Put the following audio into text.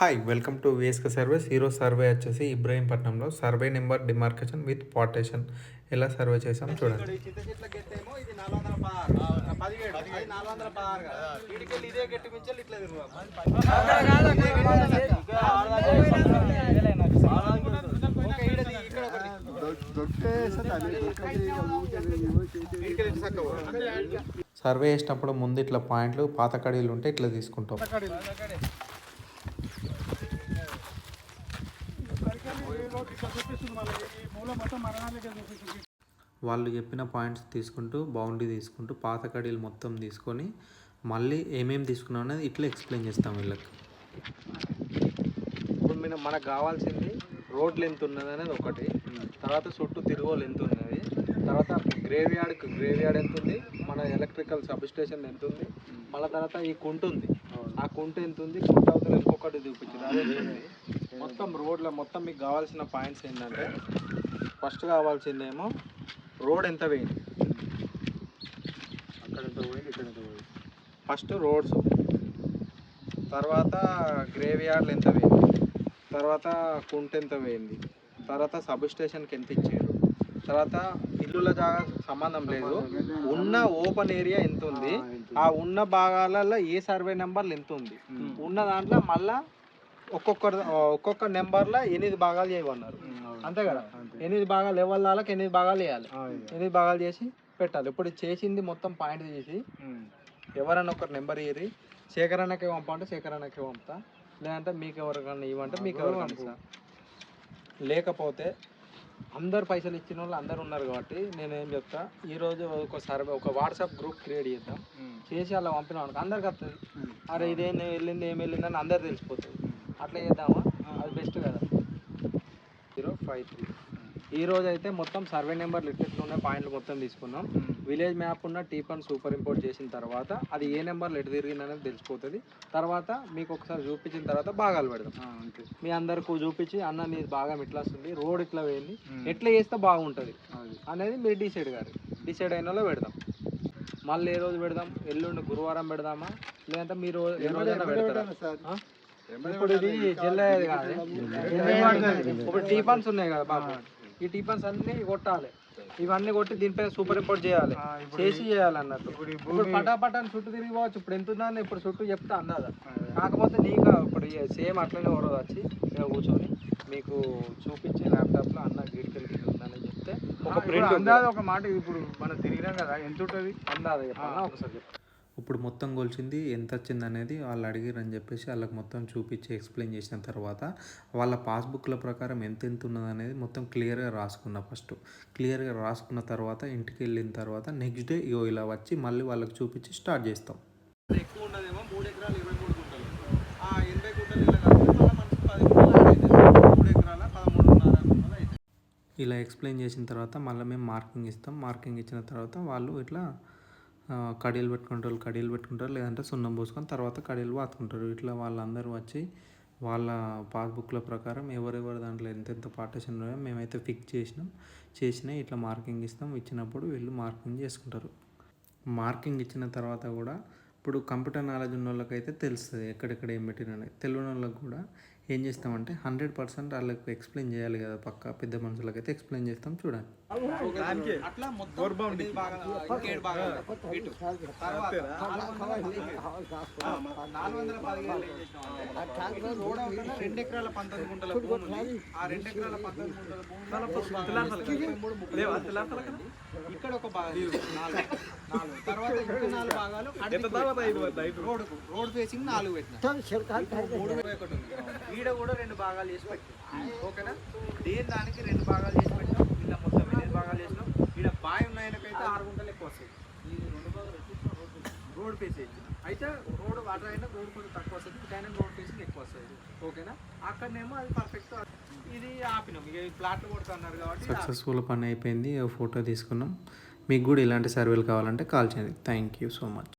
Hi welcome to విఎస్క service ఈరోజు survey వచ్చేసి ఇబ్రాహీంపట్నంలో survey number demarcation with partition ఎలా సర్వే చేసాం చూడండి. సర్వే చేసినప్పుడు ముందు ఇట్లా పాయింట్లు పాత కడీలు ఉంటే ఇట్లా తీసుకుంటాం వాళ్ళు చెప్పిన పాయింట్స్ తీసుకుంటూ బౌండరీ తీసుకుంటూ పాత కడీలు మొత్తం తీసుకొని మళ్ళీ ఏమేమి తీసుకున్నాం అనేది ఇట్లా ఎక్స్ప్లెయిన్ చేస్తాం వీళ్ళకి. ఇప్పుడు మన మనకు కావాల్సింది రోడ్ లెంత్ ఉన్నది అనేది ఒకటి. తర్వాత చుట్టూ తిరుగోలు ఎంత ఉన్నది. తర్వాత గ్రేవ్ యార్డ్ గ్రేవ్ యార్డ్ ఎంత ఉంది? మన ఎలక్ట్రికల్ సబ్ స్టేషన్ ఎంత ఉంది? మళ్ళీ తర్వాత ఈ కుంట ఉంది. ఆ కుంట ఎంత ఉంది? కుంట అవతల ఇంకొకటి చూపించింది అదే మొత్తం రోడ్లో మొత్తం మీకు కావాల్సిన పాయింట్స్ ఏంటంటే ఫస్ట్ కావాల్సిందేమో రోడ్ ఎంత వేయింది అక్కడ ఎంత పోయింది ఇక్కడ ఎంత పోయింది? First roads. తర్వాత గ్రేవ్ యార్డ్లు ఎంత వేయింది తర్వాత కుంట ఎంత వేయింది తర్వాత సబ్ స్టేషన్కి ఎంత ఇచ్చారు. తర్వాత ఇల్లుల జాగా సంబంధం లేదు. ఉన్న ఓపెన్ ఏరియా ఎంత ఉంది? ఆ ఉన్న భాగాలలో ఏ సర్వే నెంబర్లు ఎంత ఉంది? ఉన్న దాంట్లో మళ్ళా ఒక్కొక్క ఒక్కొక్క నెంబర్లో ఎనిమిది భాగాలు చేయమన్నారు. అంతే కదా? ఎనిమిది భాగాలు ఎవరి వాళ్ళకి ఎనిమిది భాగాలు వేయాలి ఎనిమిది భాగాలు చేసి పెట్టాలి. ఇప్పుడు చేసింది మొత్తం పాయింట్ చేసి ఎవరైనా ఒకరు నెంబర్ ఇయ్యి శేఖరణకి పంపంటే శేఖరణకి పంపుతా. లేదంటే మీకు ఎవరికన్నా ఇవ్వంటే మీకు ఎవరికన్నా ఇస్తా. లేకపోతే అందరు పైసలు ఇచ్చిన వాళ్ళు అందరు ఉన్నారు కాబట్టి నేను ఏం చెప్తా ఈరోజు ఒక సర్వే ఒక వాట్సాప్ గ్రూప్ క్రియేట్ చేద్దాం. చేసి అలా పంపినాం అందరికి వస్తుంది అరే ఇదేం వెళ్ళింది ఏం వెళ్ళింది అని అందరు తెలిసిపోతుంది అట్లా చేద్దామా? అది బెస్ట్ కదా. Zero five three. ఈ రోజు అయితే మొత్తం సర్వే నెంబర్లు ఎట్లా ఉన్నాయి పాయింట్లు మొత్తం తీసుకున్నాం. విలేజ్ మ్యాప్ ఉన్న టీపన్ సూపర్ ఇంపోర్ట్ చేసిన తర్వాత అది ఏ నెంబర్లు ఎటు తిరిగింది అనేది తెలిసిపోతుంది. తర్వాత మీకు ఒకసారి చూపించిన తర్వాత భాగాలు పెడదాం. మీ అందరికి చూపించి అన్న నీది బాగా ఇట్లా వస్తుంది రోడ్ ఇట్లా వేయండి ఎట్లా చేస్తే బాగుంటుంది? అనేది మీరు డిసైడ్ గారు. డిసైడ్ అయిన పెడదాం. మళ్ళీ ఏ రోజు పెడదాం? ఎల్లుండి గురువారం పెడదామా? లేదంటే మీరు ఏ రోజైనా పెడతారా? ఇప్పుడు ఇది జిల్లా కాదు. ఇప్పుడు టీపన్స్ ఉన్నాయి కదా బాబు. ఈ టీపన్స్ అన్ని కొట్టాలి. ఇవన్నీ కొట్టి దీనిపై సూపర్ ఇంపోర్ట్ చేయాలి. చేసి చేయాలి అన్నట్టు. ఇప్పుడు పటాపటాన్ని చుట్టూ తిరిగి పోవచ్చు. ఇప్పుడు ఎంత ఉందని ఇప్పుడు చుట్టూ చెప్తా అన్నదా. కాకపోతే నీకు ఇప్పుడు సేమ్ అట్లనే ఎవరో వచ్చి కూర్చొని మీకు చూపించి ల్యాప్టాప్లో అన్న గిడికెళ్ళి ఉందని చెప్తే ఒక ప్రింట్ ఒక మాట ఇప్పుడు మనం తిరిగినాం కదా. ఎంత ఉంటుంది? అందాదా ఒకసారి చెప్పు. ఇప్పుడు మొత్తం కొలిచింది ఎంత వచ్చింది అనేది వాళ్ళు అడిగిరని చెప్పేసి వాళ్ళకి మొత్తం చూపించి ఎక్స్ప్లెయిన్ చేసిన తర్వాత వాళ్ళ పాస్బుక్ల ప్రకారం ఎంత ఎంత ఉన్నది అనేది మొత్తం క్లియర్గా రాసుకున్నా ఫస్ట్ క్లియర్గా రాసుకున్న తర్వాత ఇంటికి వెళ్ళిన తర్వాత నెక్స్ట్ డే ఇగో ఇలా వచ్చి మళ్ళీ వాళ్ళకి చూపించి స్టార్ట్ చేస్తాం. ఎక్కువ ఉన్నదేమో మూడు ఎకరాలు ఇరవై మూడు గుంటలు. ఆ ఎనభై గుంటలు ఇలా ఎక్స్ప్లెయిన్ చేసిన తర్వాత మళ్ళీ మేము మార్కింగ్ ఇస్తాం. మార్కింగ్ ఇచ్చిన తర్వాత వాళ్ళు ఇట్లా కడీలు పెట్టుకుంటారు కడీలు పెట్టుకుంటారు లేదంటే సున్నం పోసుకొని తర్వాత కడీలు పాతుకుంటారు ఇట్లా వాళ్ళందరూ వచ్చి వాళ్ళ పాస్బుక్ల ప్రకారం ఎవరెవరు దాంట్లో ఎంతెంత పార్టీషన్ ఉన్నాయో మేమైతే ఫిక్స్ చేసినాం. చేసినా ఇట్లా మార్కింగ్ ఇస్తాం. ఇచ్చినప్పుడు వీళ్ళు మార్కింగ్ చేసుకుంటారు. మార్కింగ్ ఇచ్చిన తర్వాత కూడా ఇప్పుడు కంప్యూటర్ నాలెడ్జ్ ఉన్న వాళ్ళకైతే తెలుస్తుంది ఎక్కడెక్కడ ఏం పెట్టినని తెలియని వాళ్ళకి కూడా ఏం చేస్తామంటే హండ్రెడ్ పర్సెంట్ వాళ్ళకి ఎక్స్ప్లెయిన్ చేయాలి కదా పక్క పెద్ద మనుషులకైతే ఎక్స్ప్లెయిన్ చేస్తాం చూడండి. రోడ్ ఎకరాల పంతొమ్మిది గుంటల. ఆ రెండు ఎకరాల పంతొమ్మిది గుంటల ఇక్కడ ఒక భాగం. తర్వాత ఇంకా నాలుగు భాగాలు అటు రోడ్ రోడ్ ఫేసింగ్ నాలుగు పెట్టిన ఈడ కూడా రెండు భాగాలు చేసి పెట్టాం ఓకేనా? దేని దానికి రెండు భాగాలు చేసి పెట్టాం ఇలా మొత్తం ఎనిమిది భాగాలు చేసినాం. ఈడ బావి ఉన్నాయనకైతే ఆరు గుంటలు ఎక్కువ వస్తాయి. ఈ రెండు భాగాలు రోడ్ రోడ్ ఫేస్ అయితే రోడ్ వాటర్ అయినా రోడ్ కొంచెం తక్కువ వస్తుంది. ఇటైనా రోడ్ ఫేసింగ్ ఎక్కువ వస్తుంది. ఓకేనా? అక్కడనేమో అది పర్ఫెక్ట్ ఇది ఆపినాం. ఇక ఈ ప్లాట్లు కొడుతున్నారు కాబట్టి సక్సెస్ఫుల్ పని అయిపోయింది. ఫోటో తీసుకున్నాం. మీకు కూడా ఇలాంటి సర్వేలు కావాలంటే కాల్ చేయండి. Thank you so much